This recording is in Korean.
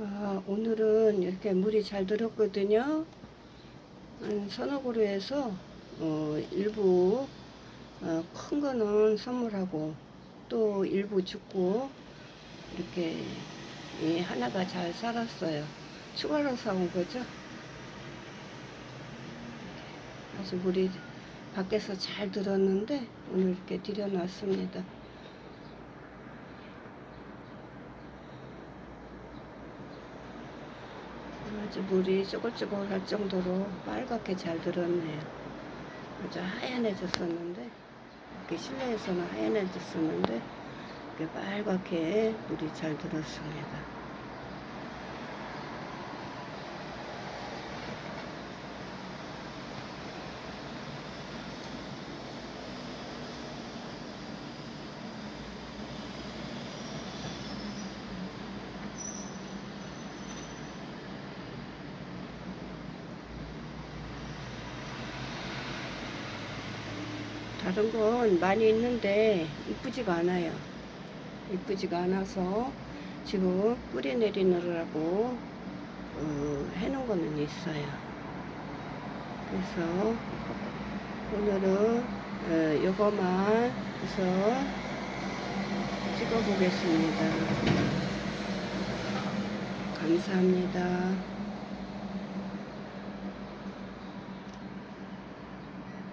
아, 오늘은 이렇게 물이 잘 들었거든요. 한 서너 그루에서 어, 일부 어, 큰 거는 선물하고 또 일부 죽고 이렇게 예, 하나가 잘 살았어요. 추가로 사온 거죠. 아주 물이 밖에서 잘 들었는데 오늘 이렇게 들여놨습니다. 아주 물이 쪼글쪼글 할 정도로 빨갛게 잘 들었네요. 아주 하얀해졌었는데 이렇게 실내에서는 하얀해졌었는데 이렇게 빨갛게 물이 잘 들었습니다. 다른 건 많이 있는데 이쁘지가 않아요. 이쁘지가 않아서 지금 뿌리 내리느라고 어, 해놓은 거는 있어요. 그래서 오늘은 어, 요거만 해서 찍어 보겠습니다. 감사합니다.